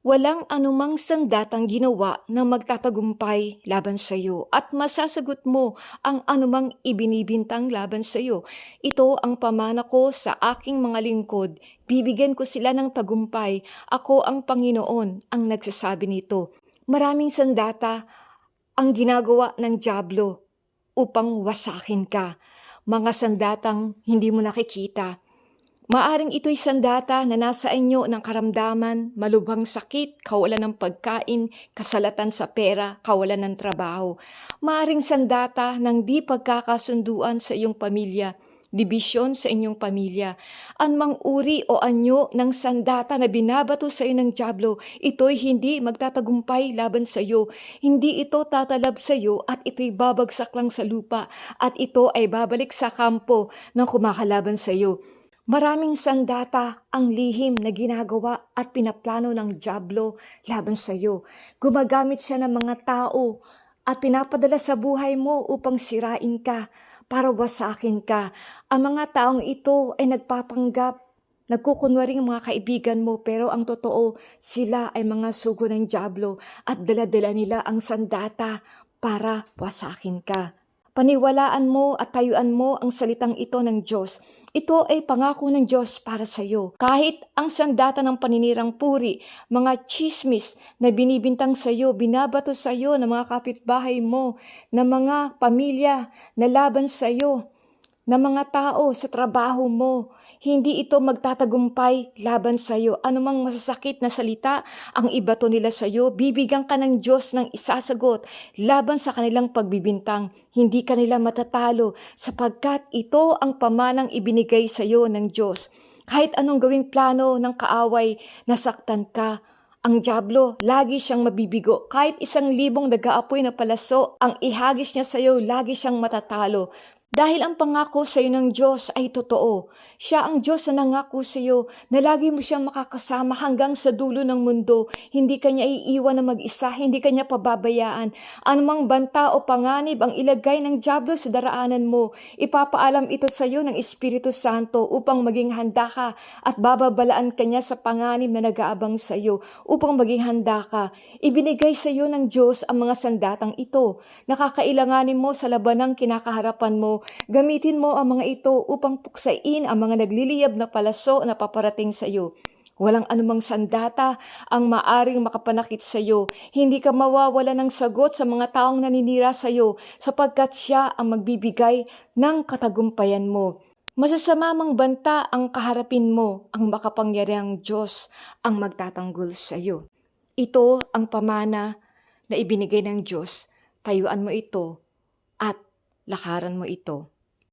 Walang anumang sandatang ginawa na magtatagumpay laban sa iyo at masasagot mo ang anumang ibinibintang laban sa iyo. Ito ang pamana ko sa aking mga lingkod. Bibigyan ko sila ng tagumpay. Ako ang Panginoon ang nagsasabi nito. Maraming sandata ang ginagawa ng Diablo upang wasakin ka. Mga sandatang hindi mo nakikita. Maaring ito'y sandata na nasa inyo ng karamdaman, malubhang sakit, kawalan ng pagkain, kasalatan sa pera, kawalan ng trabaho. Maaring sandata ng di pagkakasunduan sa iyong pamilya, dibisyon sa inyong pamilya. Anmang uri o anyo ng sandata na binabato sa iyo ng Diablo, ito'y hindi magtatagumpay laban sa iyo. Hindi ito tatalab sa iyo at ito'y babagsak lang sa lupa at ito ay babalik sa kampo ng kumakalaban sa iyo. Maraming sandata ang lihim na ginagawa at pinaplano ng Diablo laban sa iyo. Gumagamit siya ng mga tao at pinapadala sa buhay mo upang sirain ka, para wasakin ka. Ang mga taong ito ay nagpapanggap, nagkukunwaring mga kaibigan mo pero ang totoo sila ay mga sugo ng Diablo at daladala nila ang sandata para wasakin ka. Paniwalaan mo at tayuan mo ang salitang ito ng Diyos. Ito ay pangako ng Diyos para sa iyo. Kahit ang sandata ng paninirang puri, mga chismis na binibintang sa iyo, binabato sa iyo ng mga kapitbahay mo, ng mga pamilya na laban sa iyo, ng mga tao sa trabaho mo, hindi ito magtatagumpay laban sa iyo. Anumang masasakit na salita ang ibato nila sa iyo, bibigyan ka ng Diyos ng isasagot laban sa kanilang pagbibintang. Hindi ka nila matatalo sapagkat ito ang pamanang ibinigay sa iyo ng Diyos. Kahit anong gawing plano ng kaaway, nasaktan ka, ang Diablo, lagi siyang mabibigo. Kahit isang libong nag-aapoy na palaso, ang ihagis niya sa iyo, lagi siyang matatalo. Dahil ang pangako sa iyo ng Diyos ay totoo. Siya ang Diyos na nangako sa iyo na lagi mo siyang makakasama hanggang sa dulo ng mundo. Hindi kanya iiwan na mag-isa, hindi kanya pababayaan. Anumang banta o panganib ang ilagay ng Diablo sa daraanan mo, ipapaalam ito sa iyo ng Espiritu Santo upang maging handa ka at bababalaan kanya sa panganib na nag-aabang sa iyo upang maging handa ka. Ibinigay sa iyo ng Diyos ang mga sandatang ito. Nakakailanganin mo sa labanang kinakaharapan mo Gamitin mo ang mga ito upang puksain ang mga nagliliyab na palaso na paparating sa iyo. Walang anumang sandata ang maaring makapanakit sa iyo. Hindi ka mawawala ng sagot sa mga taong naninira sa iyo sapagkat siya ang magbibigay ng katagumpayan mo. Masasamamang banta ang kaharapin mo, ang makapangyarihang Diyos ang magtatanggol sa iyo. Ito ang pamana na ibinigay ng Diyos. Tayuan mo ito lakaran mo ito